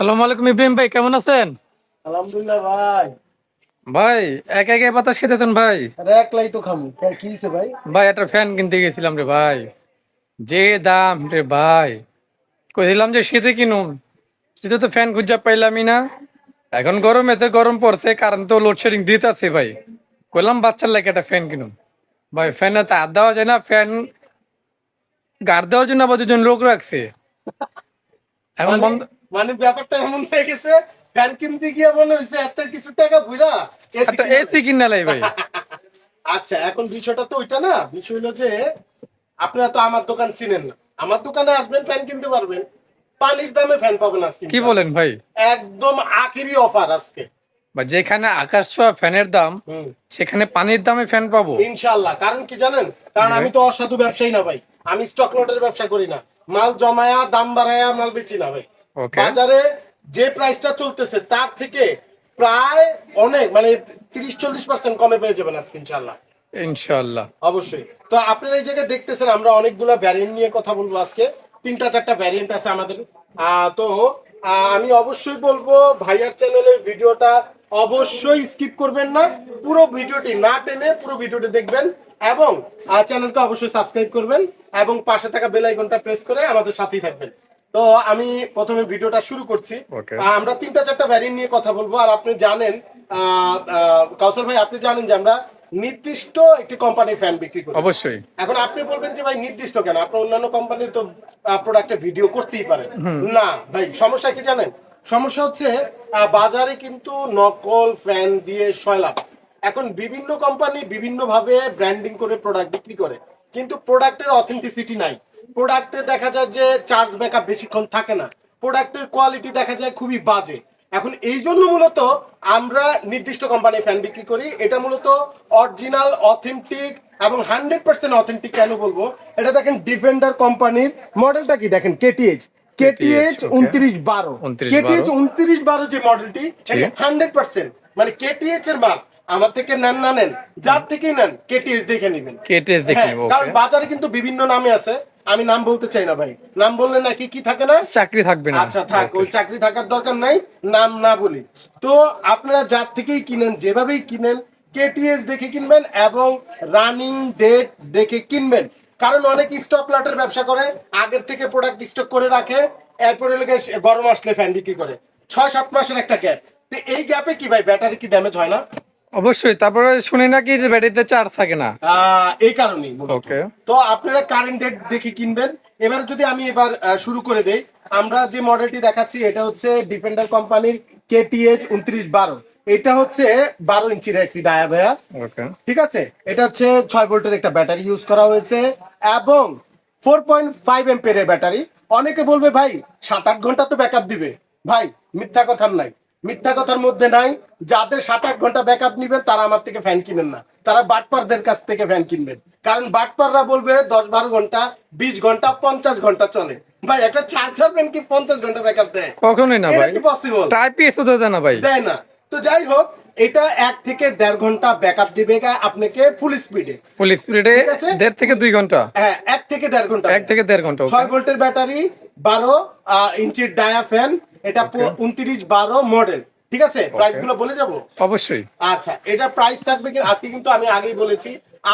সালাম আলাইকুম ইব্রাহিম ভাই কেমন আছেন? আলহামদুলিল্লাহ ভাই। ভাই এক একে বাতাস খেতেছেন ভাই? একলাই তো খামু। কি ভাই? ভাই একটা ফ্যান কিনতে গেছিলাম রে ভাই। যে দাম রে ভাই। কইছিলাম যে শীতে কিনুন শীতে তো ফ্যান খুঁজা পাইলামই না। এখন গরম এতে গরম পড়ছে কারণ তো লোডশেডিং দিতে আছে ভাই। কইলাম বাচ্চার লাগে একটা ফ্যান কিনুন ভাই ফ্যানে তো হাত দেওয়া যায় না ফ্যান গাড় দেওয়ার জন্য আবার দুজন লোক রাখছে। এখন বন্ধ মানে ব্যাপারটা এমন হয়ে গেছে ফ্যান কিনতে গিয়ে মনে হয়েছে এত কিছু টাকা বুঝা এসি কিনা লাই ভাই। আচ্ছা এখন বিষয়টা তো ওইটা না বিষয় হলো যে আপনারা তো আমার দোকান চিনেন না। আমার দোকানে আসবেন ফ্যান কিনতে পারবেন। পানির দামে ফ্যান পাবেন আজকে কি বলেন ভাই? একদম আখেরি অফার আজকে। যেখানে আকাশ ছোঁয়া ফ্যানের দাম হুম। সেখানে পানির দামে ফ্যান পাবো। ইনশাল্লাহ কারণ কি জানেন? কারণ আমি তো অসাধু ব্যবসায়ী না ভাই। আমি স্টক লটের ব্যবসা করি না। মাল জমায়া দাম বাড়ায়া মাল বেচি না ভাই। বাজারে যে প্রাইসটা চলতেছে তার থেকে প্রায় অনেক মানে তিরিশ চল্লিশ পার্সেন্ট কমে পেয়ে যাবেন আজকে ইনশাল্লাহ ইনশাল্লাহ অবশ্যই। তো আপনারা এই জায়গায় দেখতেছেন আমরা অনেকগুলো ভ্যারিয়েন্ট নিয়ে কথা বলব আজকে। তিনটা চারটা ভ্যারিয়েন্ট আছে আমাদের। তো আমি অবশ্যই বলব ভাইয়ার চ্যানেলের ভিডিওটা অবশ্যই স্কিপ করবেন না। পুরো ভিডিওটি না টেনে পুরো ভিডিওটি দেখবেন এবং চ্যানেলটা অবশ্যই সাবস্ক্রাইব করবেন এবং পাশে থাকা বেল আইকনটা প্রেস করে আমাদের সাথেই থাকবেন। তো আমি প্রথমে ভিডিওটা শুরু করছি। আমরা তিনটা চারটা ভ্যারিয়েন্ট নিয়ে কথা বলব আর আপনি জানেন কাউসার ভাই আপনি জানেন যে আমরা নির্দিষ্ট একটি কোম্পানির ফ্যান বিক্রি করি। অবশ্যই। এখন আপনি বলবেন যে ভাই নির্দিষ্ট কেন? আপনার অন্যান্য কোম্পানির তো প্রোডাক্টে ভিডিও করতেই পারেন না ভাই সমস্যা কি জানেন? সমস্যা হচ্ছে বাজারে কিন্তু নকল ফ্যান দিয়ে সয়লাভ। এখন বিভিন্ন কোম্পানি বিভিন্ন ভাবে ব্র্যান্ডিং করে প্রোডাক্ট বিক্রি করে কিন্তু প্রোডাক্টের অথেন্টিসিটি নাই। প্রোডাক্টে দেখা যায় যে চার্জ ব্যাকআপ বেশিক্ষণ থাকে না। প্রোডাক্টের কোয়ালিটি দেখা যায় খুবই বাজে। এখন এই জন্য মূলত আমরা নির্দিষ্ট কোম্পানির ফ্যান বিক্রি করি। এটা মূলত অরিজিনাল অথেন্টিক এবং হান্ড্রেড পার্সেন্ট অথেন্টিক কেন বলব? এটা দেখেন ডিফেন্ডার কোম্পানির মডেলটা কি? দেখেন কেটিএইচ কেটিএইচ উনত্রিশ বারো। 29 কেটিএইচ উনত্রিশ বারো যে মডেলটি হান্ড্রেড পার্সেন্ট মানে কেটিএইচ এর মাল। আমার থেকে নেন না নেন যার থেকেই নেন কেটিএইচ দেখে নেবেন। কেটে দেখে হ্যাঁ, কারণ বাজারে কিন্তু বিভিন্ন নামে আছে। আমি নাম বলতে চাই না ভাই। নাম বললে নাকি কি থাকে না? চাকরি থাকবে না। আচ্ছা থাক ওই চাকরি থাকার দরকার নাই নাম না বলি। তো আপনারা যার থেকেই কিনেন যেভাবেই কিনেন কেটিএস দেখে কিনবেন এবং রানিং ডেট দেখে কিনবেন। কারণ অনেক স্টক লটের ব্যবসা করে আগের থেকে প্রোডাক্ট স্টক করে রাখে এরপরে লেগে গরম আসলে ফ্যান বিক্রি করে। ছয় সাত মাসের একটা গ্যাপ তো এই গ্যাপে কি ভাই ব্যাটারি কি ড্যামেজ হয় না? অবশ্যই তারপরে শুনি নাকি যে ব্যাটারিতে চার্জ থাকে না। এই কারণেই ওকে তো আপনারা কারেন্ট ডেট দেখে কিনবেন। এবার যদি আমি এবার শুরু করে দেই আমরা যে মডেলটি দেখাচ্ছি এটা হচ্ছে ডিফেন্ডার কোম্পানির কেটিএইচ উনত্রিশ বারো। এটা হচ্ছে বারো ইঞ্চির একটি ডায়া ভাইয়া। ঠিক আছে? এটা হচ্ছে ছয় ভোল্টের একটা ব্যাটারি ইউজ করা হয়েছে এবং four point five ampere battery অনেকে বলবে ভাই সাত আট ঘণ্টা তো ব্যাকআপ দিবে। ভাই মিথ্যা কথা নাই। মিথ্যা কথার মধ্যে নাই। যাদের সাত আট ঘণ্টা ব্যাকআপ নিবেন তারা আমার থেকে ফ্যান কিনেন না। তারা বাটপারদের কাছ থেকে ফ্যান কিনবেন। কারণ বাটপাররা বলবে দশ বারো ঘণ্টা বিশ ঘণ্টা পঞ্চাশ ঘণ্টা চলে। ভাই একটা চার্জার ফ্যান কি পঞ্চাশ ঘণ্টা ব্যাকআপ দেয়? কখনোই না ভাই। পসিবল দেয় না ভাই। দেয় না। তো যাই হোক এটা এক থেকে দেড় ঘণ্টা ব্যাকআপ দিবে আপনাকে ফুল স্পিডে ফুল স্পিডে দেড় থেকে দুই ঘণ্টা। হ্যাঁ এক থেকে দেড় ঘণ্টা। এক থেকে দেড় ঘণ্টা ছয় ভোল্টের ব্যাটারি বারো ইঞ্চির ডায়া ফ্যান এটা উনত্রিশ বারো মডেল ঠিক আছে? প্রাইসগুলো বলে যাব? অবশ্যই। আচ্ছা এটা প্রাইস থাকবে কি? আজকে কিন্তু আমি আগেই বলেছি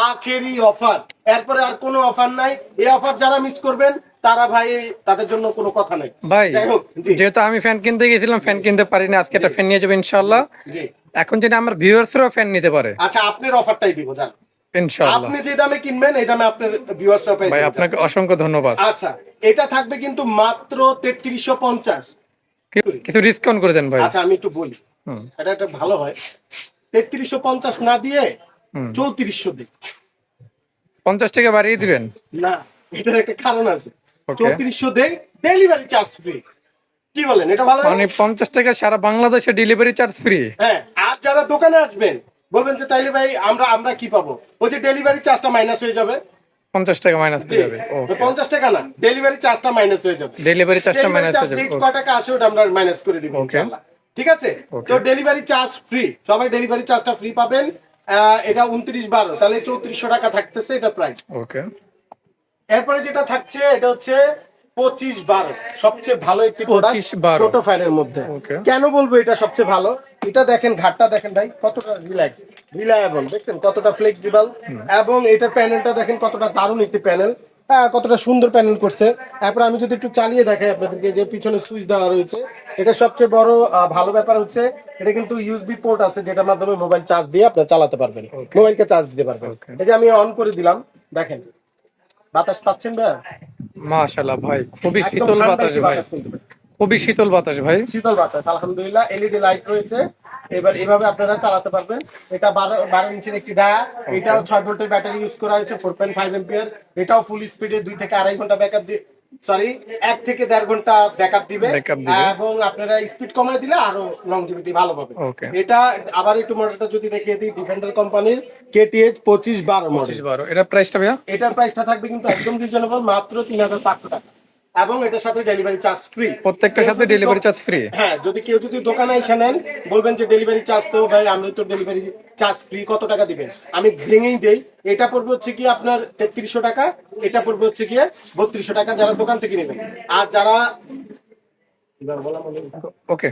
আখেরি অফার এরপরে আর কোনো অফার নাই। এই অফার যারা মিস করবেন তারা ভাই তাদের জন্য কোনো কথা নাই। ভাই যেহেতু আমি ফ্যান কিনতে গেছিলাম ফ্যান কিনতে পারিনি আজকে একটা ফ্যান নিয়ে যাব ইনশাল্লাহ এখন যদি আমার ভিউয়ার্সরাও ফ্যান নিতে পারে। আচ্ছা আপনার অফারটাই দিব জান। ইনশাল্লাহ আপনি যে দামে কিনবেন এই দামে আপনার ভিউয়ার্সরা পেয়ে ভাই আপনাকে অসংখ্য ধন্যবাদ। আচ্ছা এটা থাকবে কিন্তু মাত্র তেত্রিশশো পঞ্চাশ। কিছু ডিসকাউন্ট করে দেন ভাই। আচ্ছা আমি একটু বলি। এটা একটা ভালো হয়। তেত্রিশশো পঞ্চাশ না দিয়ে চৌত্রিশশো দিই পঞ্চাশ টাকা বাড়িয়ে দিবেন? না এটার একটা কারণ আছে। চৌত্রিশশো দেই ডেলিভারি চার্জ ফ্রি কি বলেন এটা ভালো মানে পঞ্চাশ টাকা সারা বাংলাদেশে ডেলিভারি চার্জ ফ্রি হ্যাঁ আর যারা দোকানে আসবেন বলবেন যে তাইলে ভাই আমরা আমরা কি পাবো? ওই যে ডেলিভারি চার্জটা মাইনাস হয়ে যাবে। পঞ্চাশ টাকা মাইনাস হয়ে যাবে। পঞ্চাশ টাকা না ডেলিভারি চার্জটা মাইনাস হয়ে যাবে। ডেলিভারি চার্জটা মাইনাস হয়ে যাবে। টাকা আসে ওটা আমরা মাইনাস করে দিব ইনশাআল্লাহ। ঠিক আছে? তো ডেলিভারি চার্জ ফ্রি সবাই ডেলিভারি চার্জটা ফ্রি পাবেন। আহ, এটা উনত্রিশ বারো। তাহলে চৌত্রিশশো টাকা থাকতেছে এটা প্রাইস ওকে এরপরে যেটা থাকছে এটা হচ্ছে পঁচিশ বারো সবচেয়ে ভালো একটি product 25 12 ছোট ফ্যানের মধ্যে। কেন বলব এটা সবচেয়ে ভালো? এটা দেখেন ঘাটটা দেখেন ভাই কতটা রিল্যাক্স রিলায়েবল দেখছেন? কতটা ফ্লেক্সিবল এবং এটার প্যানেলটা দেখেন কতটা দারুণ একটি প্যানেল হ্যাঁ কতটা সুন্দর প্যানেল করছে। তারপর আমি যদি একটু চালিয়ে দেখাই আপনাদেরকে যে পিছনে সুইচ দেওয়া রয়েছে এটা সবচেয়ে বড় ভালো ব্যাপার হচ্ছে এটা কিন্তু ইউএসবি পোর্ট আছে যেটার মাধ্যমে মোবাইল চার্জ দিয়ে আপনি চালাতে পারবেন। মোবাইলকে চার্জ দিতে পারবেন। এই যে আমি অন করে দিলাম দেখেন। বাতাস পাচ্ছেন ভাই? মাশাআল্লাহ ভাই খুবই শীতল বাতাস ভাই। খুবই শীতল বাতাস ভাই। শীতল বাতাস আলহামদুলিল্লাহ এলইডি লাইট রয়েছে। এবার এভাবে আপনারা চালাতে পারবেন। এটা বারো বারো ইঞ্চির একটি ডায়া। এটাও ছয় ভোল্টের ব্যাটারি ইউজ করা হয়েছে ফোর পয়েন্ট ফাইভ এম্পিয়ার এটাও ফুল স্পিডে দুই থেকে আড়াই ঘণ্টা ব্যাকআপ দিয়ে সরি এক থেকে দেড় ঘণ্টা ব্যাকআপ দিবে দিবে। এবং আপনারা স্পিড কমায় দিলে আরও লংজিভিটি ভালো পাবে এটা আবার একটু মডেলটা যদি দেখিয়ে দিই ডিফেন্ডার কোম্পানির কেটিএইচ পঁচিশ বারো পঁচিশ বারো। এটা প্রাইসটা ভাইয়া? এটার প্রাইসটা থাকবে কিন্তু একদম রিজনেবল মাত্র তিন হাজার পাঁচশো টাকা। এবং এটার সাথে ডেলিভারি চার্জ ফ্রি প্রত্যেকটার সাথে ডেলিভারি চার্জ ফ্রি হ্যাঁ যদি কেউ যদি দোকানে এসে নেন বলবেন যে ডেলিভারি চার্জ তো ভাই আমি তো ডেলিভারি চার্জ ফ্রি কত টাকা দিবেন? আমি ভেঙেই দেই। এটা পড়বে হচ্ছে কি আপনার তেত্রিশশো টাকা এটা পড়বে হচ্ছে কি বত্রিশশো টাকা যারা দোকান থেকে নেবেন। আর যারা ওকে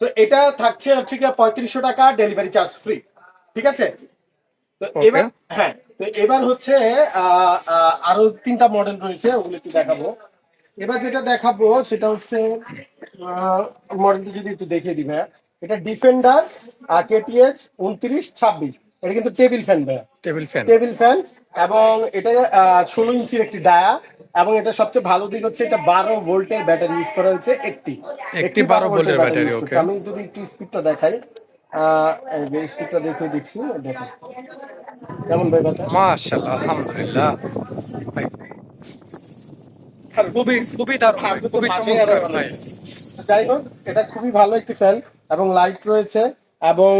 তো এটা থাকছে হচ্ছে কি পঁয়ত্রিশশো টাকা ডেলিভারি চার্জ ফ্রি ঠিক আছে? তো. এবার হ্যাঁ তো এবার হচ্ছে আরও তিনটা মডেল রয়েছে ওগুলো একটু দেখাবো। এবার যেটা দেখাবো সেটা হচ্ছে মডেলটি যদি একটু দেখিয়ে দিবে এটা ডিফেন্ডার আর কেটিএচ উনত্রিশ ছাব্বিশ। এটা কিন্তু টেবিল ফ্যান ভাইয়া। টেবিল ফ্যান টেবিল ফ্যান এবং এটা ষোলো ইঞ্চির একটি ডায়া এবং এটা সবচেয়ে ভালো দিক হচ্ছে এটা বারো ভোল্টের ব্যাটারি ইউজ করা হয়েছে একটি। একটি 12 ভোল্টের ব্যাটারি. করছে। আমি যদি একটু স্পিডটা দেখাই আহ, এই স্পিডটা দেখে দিচ্ছি দেখো। কেমন ভাই বাতাস? মাশাল্লাহ আলহামদুলিল্লাহ। খুবই খুবই দারুণ। খুবই চমৎকার ভাই। যাই হোক এটা খুবই ভালো একটি ফ্যান এবং লাইট রয়েছে এবং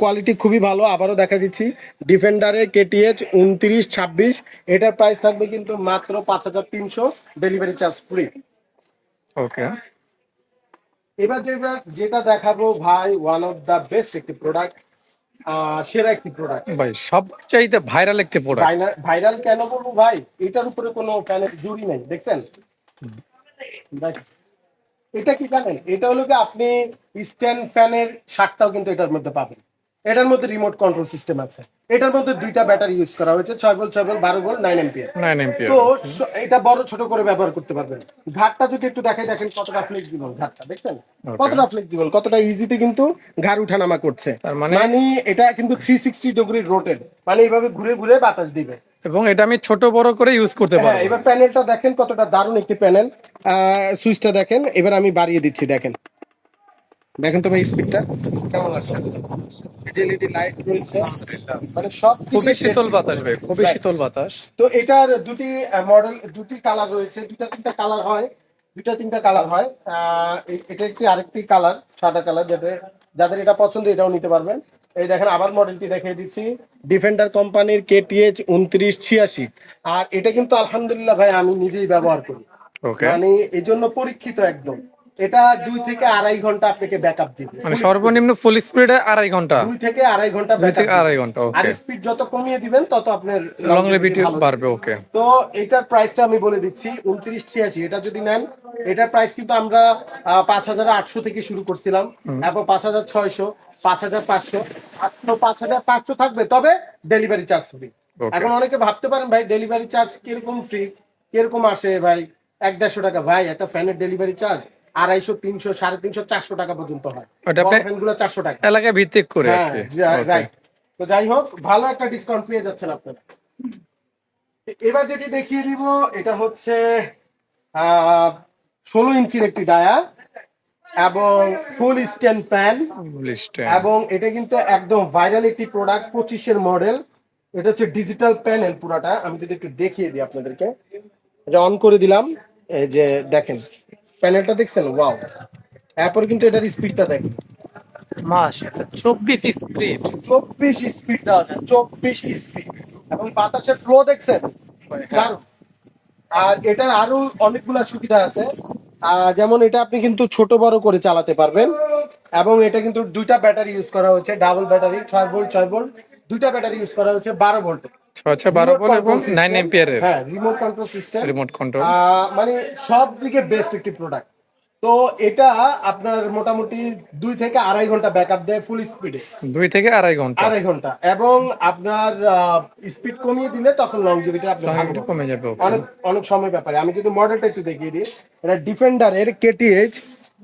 কোয়ালিটি খুবই ভালো। আবারও দেখা দিচ্ছি ডিফেন্ডারের কেটিএচ উনত্রিশ ছাব্বিশ। এটার প্রাইস থাকবে কিন্তু মাত্র পাঁচ হাজার তিনশো ডেলিভারি চার্জ ফ্রি ওকে এবার যেটা যেটা দেখাবো ভাই ওয়ান অফ দা বেস্ট একটি প্রোডাক্ট সেরা একটি প্রোডাক্ট ভাই সবচাইতে ভাইরাল একটি প্রোডাক্ট ভাইরাল কেন বলব ভাই? এটার উপরে কোনো ফ্যানের জুড়ি নেই দেখছেন? দেখ। এটা কি জানেন? এটা হলো কি আপনি স্ট্যান্ড ফ্যানের শার্টটাও কিন্তু এটার মধ্যে পাবেন। এটার মধ্যে রিমোট কন্ট্রোল সিস্টেম আছে। এটার মধ্যে দুইটা ব্যাটারি ইউজ করা হয়েছে ছয় ভোল্ট ছয় ভোল্ট বারো volt nine ampere nine ampere তো এটা বড় ছোট করে ব্যবহার করতে পারবেন। ঘাটটা যদি একটু দেখাই দেখেন কতটা ফ্লেক্সিবল ঘাটটা দেখছেন? কতটা ফ্লেক্সিবল কতটা ইজিতে কিন্তু ঘাড় উঠানামা করছে। তার মানে- মানে এটা কিন্তু থ্রি সিক্সটি ডিগ্রি রোটেড মানে এইভাবে ঘুরে ঘুরে বাতাস দিবে। এবং এটা আমি ছোট বড় করে ইউজ করতে হ্যাঁ পারব। এবার প্যানেলটা দেখেন কতটা দারুণ একটি প্যানেল সুইচটা দেখেন এবার আমি বাড়িয়ে দিচ্ছি দেখেন। দেখেন তো ভাই স্পিডটা কেমন আসছে এলইডি লাইট রয়েছে মানে সব খুবই শীতল বাতাস ভাই খুবই শীতল বাতাস। তো এটার দুটি মডেল দুটি কালার রয়েছে। দুটা তিনটা কালার হয়। দুটা তিনটা কালার হয়। আহ, এটা একটি আরেকটি কালার সাদা কালার যেটা যাদের এটা পছন্দ এটাও নিতে পারবেন। এই দেখেন আবার মডেলটি দেখিয়ে দিচ্ছি। ডিফেন্ডার কোম্পানির কেটিএইচ উনত্রিশ ছিয়াশি। আর এটা কিন্তু আলহামদুলিল্লাহ ভাই আমি নিজেই ব্যবহার করি। ওকে মানে এই জন্য পরীক্ষিত একদম। এটা দুই থেকে আড়াই ঘণ্টা আপনাকে ব্যাকআপ দিবে। মানে সর্বনিম্ন ফুল স্পিডে আড়াই ঘণ্টা। দুই থেকে আড়াই ঘণ্টা থেকে আড়াই। ঘণ্টা, আর স্পিড যত কমিয়ে দিবেন তত আপনার লংলিভিটি বাড়বে ওকে তো এটার প্রাইসটা আমি বলে দিচ্ছি উনত্রিশ ছিয়াশি এটা যদি নেন এটার প্রাইস কিন্তু আমরা পাঁচ হাজার আটশো থেকে শুরু করছিলাম তারপর পাঁচ হাজার ছয়শো পাঁচ হাজার পাঁচশো পাঁচ হাজার পাঁচশো থাকবে তবে ডেলিভারি চার্জ ফ্রি এখন অনেকে ভাবতে পারেন ভাই ডেলিভারি চার্জ কীরকম ফ্রি কীরকম আসে ভাই? এক দেড়শো টাকা ভাই একটা ফ্যানের ডেলিভারি চার্জ আড়াইশো তিনশো সাড়ে তিনশো চারশো টাকা পর্যন্ত হয়। গুলো চারশো টাকা। এলাকা ভিত্তিক করে হ্যাঁ রাইট তো যাই হোক ভালো একটা ডিসকাউন্ট পেয়ে যাচ্ছেন আপনারা। এবার যেটি দেখিয়ে দিব এটা হচ্ছে ষোলো ইঞ্চির একটি ডায়া এবং ফুল স্ট্যান্ড প্যান এবং এটা কিন্তু একদম ভাইরাল একটি প্রোডাক্ট পঁচিশের মডেল এটা হচ্ছে ডিজিটাল প্যানেল পুরাটা। আমি যদি একটু দেখিয়ে দিই আপনাদেরকে। এটা অন করে দিলাম। এই যে দেখেন প্যানেলটা দেখছেন? ওয়াও এরপর কিন্তু এটার স্পিডটা দেখেন। মাশাআল্লাহ 24 স্পিড চব্বিশ স্পিড দেওয়া যায় চব্বিশ স্পিড এবং বাতাসের ফ্লো দেখছেন? দারুণ। আর এটার আরও অনেকগুলা সুবিধা আছে। যেমন এটা আপনি কিন্তু ছোট বড় করে চালাতে পারবেন। এবং এটা কিন্তু দুইটা ব্যাটারি ইউজ করা হয়েছে ডাবল ব্যাটারি ছয় ভোল্ট ছয় ভোল্ট দুইটা ব্যাটারি ইউজ করা হয়েছে বারো ভোল্টে বারো এবং নাইন এম্পিয়ারের হ্যাঁ remote control system remote control মানে সব দিকে বেস্ট একটি প্রোডাক্ট তো এটা আপনার মোটামুটি দুই থেকে আড়াই ঘণ্টা ব্যাকআপ দেয় ফুল স্পিডে দুই থেকে আড়াই ঘণ্টা। আড়াই ঘণ্টা। এবং আপনার স্পিড কমিয়ে দিলে তখন লংজিভিটি আপনি ভালো। কমে যাবে অনেক অনেক সময় ব্যাপারে। আমি যদি মডেলটা একটু দেখিয়ে দিই। এটা ডিফেন্ডারের KTH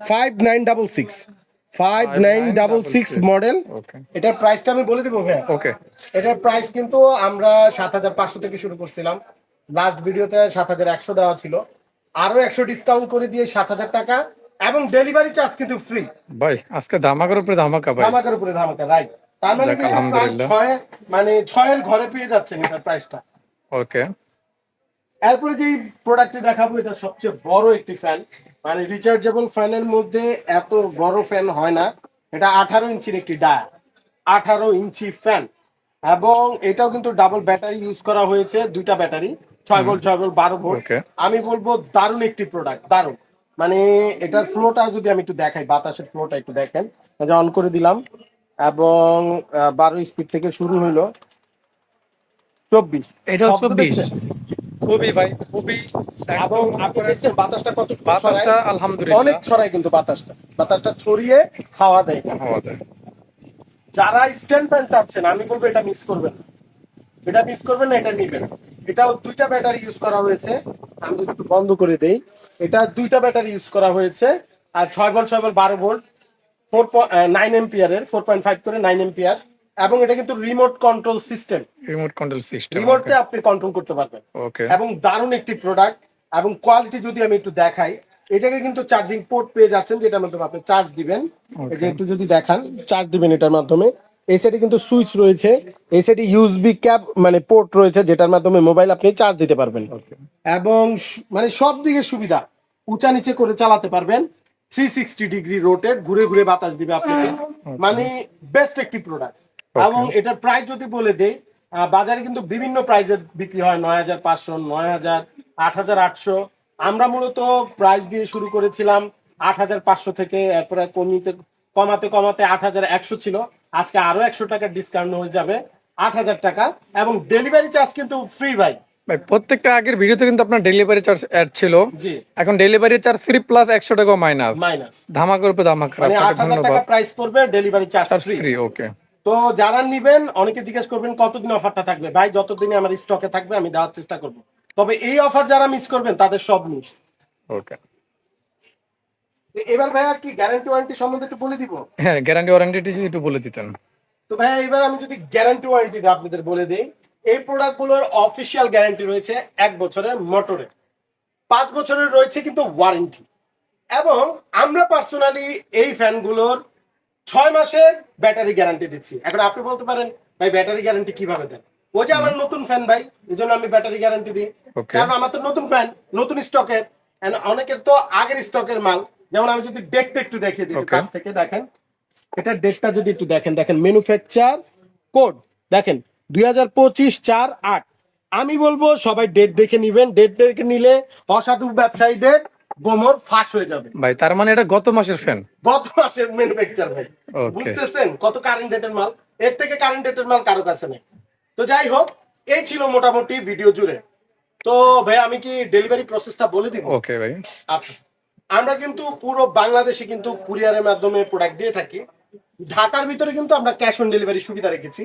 five nine double six five nine double six model এটার প্রাইসটা আমি বলে দিব ভাইয়া। ওকে এটার প্রাইস কিন্তু আমরা সাত হাজার পাঁচশো থেকে শুরু করছিলাম। লাস্ট ভিডিওতে সাত হাজার একশো দেওয়া ছিল। আরও একশো ডিসকাউন্ট করে দিয়ে সাত হাজার টাকা এবং ডেলিভারি চার্জ কিন্তু ফ্রি ভাই আজকে ধামাকার উপরে ধামাকা ভাই। ধামাকার উপরে ধামাকা রাইট তার মানে। ছয় মানে ছয়ের ঘরে পেয়ে যাচ্ছেন এটার প্রাইসটা ওকে এরপরে যে প্রোডাক্টটি দেখাবো এটা সবচেয়ে বড় একটি ফ্যান মানে রিচার্জেবল ফ্যানের মধ্যে এত বড় ফ্যান হয় না। এটা আঠারো ইঞ্চির একটি ডায়া আঠারো ইঞ্চি ফ্যান এবং এটাও কিন্তু ডাবল ব্যাটারি ইউজ করা হয়েছে দুইটা ব্যাটারি ছয় ভোল্ট ছয় ভোল্ট বারো ভোল্ট আমি বলব দারুণ একটি প্রোডাক্ট দারুণ। মানে এটার ফ্লোটা যদি আমি একটু দেখাই বাতাসের ফ্লোটা একটু দেখেন। অন করে দিলাম। এবং বারো স্পিড থেকে শুরু হইল। চব্বিশ। শব্দ চব্বিশ? খুবই ভাই খুবই এবং আপনি দেখছেন বাতাসটা কত বাতাসটা আলহামদুলিল্লাহ। অনেক ছড়ায় কিন্তু বাতাসটা। বাতাসটা ছড়িয়ে হাওয়া দেয়। হাওয়া দেয়। যারা স্ট্যান্ড ফ্যান চাচ্ছেন আমি বলব এটা মিস করবেন না। এটা মিস করবেন না এটা নিবেন। এটাও দুইটা ব্যাটারি ইউজ করা হয়েছে। আমি একটু বন্ধ করে দেই এটা দুইটা ব্যাটারি ইউজ করা হয়েছে। আর ছয় বল ছয় বল বারো ভোল্ট ফোর নাইন এম্পিয়ারের ফোর পয়েন্ট ফাইভ করে নাইন এম্পিয়ার এবং এটা কিন্তু remote control system remote control system রিমোটে আপনি কন্ট্রোল করতে পারবেন। ওকে এবং দারুণ একটি প্রোডাক্ট এবং কোয়ালিটি যদি আমি একটু দেখাই এই জায়গায় কিন্তু চার্জিং পোর্ট পেয়ে যাচ্ছেন যেটার মাধ্যমে আপনি চার্জ দিবেন। এই যে একটু যদি দেখান চার্জ দিবেন এটার মাধ্যমে। এই সাইডে কিন্তু সুইচ রয়েছে। এই সাইডে ইউএসবি ক্যাপ মানে পোর্ট রয়েছে যেটার মাধ্যমে মোবাইল আপনি চার্জ দিতে পারবেন। এবং মানে সব দিকে সুবিধা উঁচা নিচে করে চালাতে পারবেন। থ্রি সিক্সটি ডিগ্রি রোটেট ঘুরে ঘুরে বাতাস দিবে আপনাকে। মানে বেস্ট একটি প্রোডাক্ট এবং এটার প্রাইস যদি বলে দেই বাজারে কিন্তু বিভিন্ন প্রাইজের বিক্রি হয় নয় হাজার পাঁচশো নয় হাজার আট হাজার আটশো। আমরা মূলত প্রাইস দিয়ে শুরু করেছিলাম আট হাজার পাঁচশো থেকে এরপরে কমিতে কমাতে কমাতে আট হাজার একশো ছিল। আজকে আরও একশো টাকার ডিসকাউন্ট হয়ে যাবে আট হাজার টাকা। এবং ডেলিভারি চার্জ কিন্তু ফ্রি ভাই। ভাই প্রত্যেকটা আগের ভিডিওতে কিন্তু আপনার ডেলিভারি চার্জ অ্যাড ছিল। এখন ডেলিভারি চার্জ ফ্রি প্লাস একশো টাকা মাইনাস মাইনাস ধামাকার উপরে ধামাকা মানে আট হাজার টাকা প্রাইস পড়বে ডেলিভারি চার্জ ফ্রি ওকে তো যারা নিবেন অনেকে জিজ্ঞেস করবেন কতদিন অফারটা থাকবে? ভাই যতদিনে আমার স্টকে থাকবে আমি দেওয়ার চেষ্টা করব। তবে এই অফার যারা মিস করবেন তাদের সব মিস ওকে। এবার ভাইয়া কি গ্যারান্টি ওয়ারেন্টি সম্বন্ধে একটু বলে দিব? হ্যাঁ গ্যারান্টি ওয়ারেন্টি একটু বলে দিতেন। তো ভাইয়া এবার আমি যদি গ্যারান্টি ওয়ারেন্টিটা আপনাদের বলে দিই এই প্রোডাক্টগুলোর অফিসিয়াল গ্যারান্টি রয়েছে এক বছরের মোটরে পাঁচ বছরের রয়েছে কিন্তু ওয়ারেন্টি এবং আমরা পার্সোনালি এই ফ্যানগুলোর ছয় মাসের ব্যাটারি গ্যারান্টি দিচ্ছি। এখন আপনি বলতে পারেন ভাই ব্যাটারি গ্যারান্টি কীভাবে দেন? ও যে আমার নতুন ফ্যান ভাই এই জন্য আমি ব্যাটারি গ্যারান্টি দিই। কারণ আমার তো নতুন ফ্যান নতুন স্টকের অনেকের তো আগের স্টকের মাল যেমন আমি যদি ডেটটা একটু দেখিয়ে দিই কাছ থেকে দেখেন এটা ডেটটা যদি একটু দেখেন দেখেন ম্যানুফ্যাকচার কোড দেখেন দুই হাজার পঁচিশ চার আট। আমি বলব সবাই ডেট দেখে নিবেন। ডেট দেখে নিলে অসাধু ব্যবসায়ীদের গোমর ফাঁস হয়ে যাবে। ভাই তার মানে এটা গত মাসের ফ্যান গত মাসের ম্যানুফ্যাকচার ভাই। বুঝতেছেন কত কারেন্ট ডেটের মাল? এর থেকে কারেন্ট ডেটের মাল কারও কাছে নেই। তো যাই হোক এই ছিল মোটামুটি ভিডিও জুড়ে। তো ভাই আমি কি ডেলিভারি প্রসেসটা বলে দিব? ওকে ভাই। আচ্ছা। আমরা কিন্তু পুরো বাংলাদেশে কিন্তু কুরিয়ারের মাধ্যমে প্রোডাক্ট দিয়ে থাকি। ঢাকার ভিতরে কিন্তু আমরা ক্যাশ অন ডেলিভারি সুবিধা রেখেছি।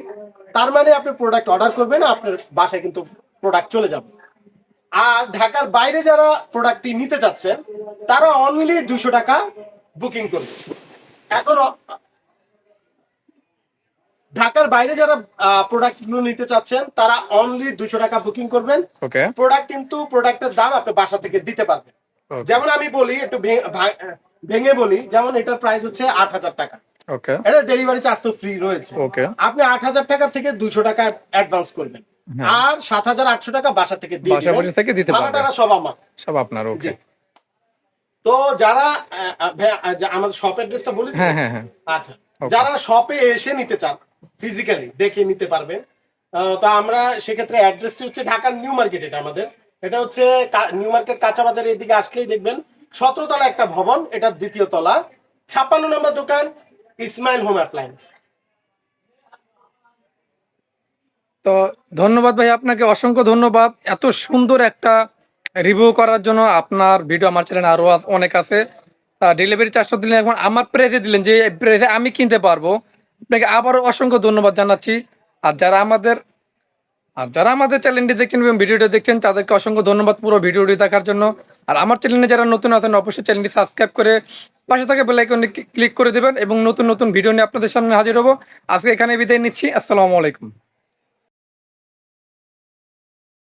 তার মানে আপনি প্রোডাক্ট অর্ডার করবেন আপনার বাসায় কিন্তু প্রোডাক্ট চলে যাবে। আর ঢাকার বাইরে যারা প্রোডাক্টটি নিতে চাচ্ছেন তারা অনলি দুশো টাকা বুকিং করবে। এখন ঢাকার বাইরে যারা প্রোডাক্ট নিতে চাচ্ছেন তারা অনলি দুশো টাকা বুকিং করবেন। প্রোডাক্ট কিন্তু প্রোডাক্টের দাম আপনি বাসা থেকে দিতে পারবেন। যেমন আমি বলি একটু ভেঙে বলি যেমন এটার প্রাইস হচ্ছে আট হাজার টাকা। ওকে এটা ডেলিভারি চার্জ তো ফ্রি রয়েছে। আপনি আট হাজার টাকা থেকে দুশো টাকা অ্যাডভান্স করবেন। আর সাত হাজার আটশো টাকা বাসা থেকে দিয়ে বাসা থেকে দিতে। সব আমার সব আপনার ওকে তো যারা আমাদের শপ অ্যাড্রেসটা বলে? হ্যাঁ, হ্যাঁ, হ্যাঁ। আচ্ছা যারা শপে এসে নিতে চান ফিজিক্যালি দেখে নিতে পারবেন। তো আমরা সেক্ষেত্রে অ্যাড্রেসটি হচ্ছে ঢাকার নিউ মার্কেট এটা আমাদের। এটা হচ্ছে নিউ মার্কেট কাঁচা বাজারের এদিকে আসলেই দেখবেন সতেরো তলা একটা ভবন এটা দ্বিতীয় তলা। ছাপ্পান্ন নম্বর দোকান ইসমাইল হোম অ্যাপ্লায়েন্স। তো ধন্যবাদ ভাই, আপনাকে অসংখ্য ধন্যবাদ। এত সুন্দর একটা রিভিউ করার জন্য আপনার ভিডিও আমার চ্যানেলে আরও অনেক আছে। ডেলিভারি চার্জটা দিলেন, এখন আমার প্রাইসে দিলেন, যে প্রাইসে আমি কিনতে পারব। আপনাকে আবারও অসংখ্য ধন্যবাদ জানাচ্ছি। আর যারা আমাদের, আর যারা আমাদের চ্যানেলটি দেখছেন এবং ভিডিওটা দেখছেন, তাদেরকে অসংখ্য ধন্যবাদ পুরো ভিডিওটি দেখার জন্য। আর আমার চ্যানেলে যারা নতুন আছেন, অবশ্যই চ্যানেলটি সাবস্ক্রাইব করে পাশে থাকা বেল আইকনে ক্লিক করে দেবেন এবং নতুন নতুন ভিডিও নিয়ে আপনাদের সামনে হাজির হব। আজকে এখানে বিদায় নিচ্ছি। আসসালামু আলাইকুম।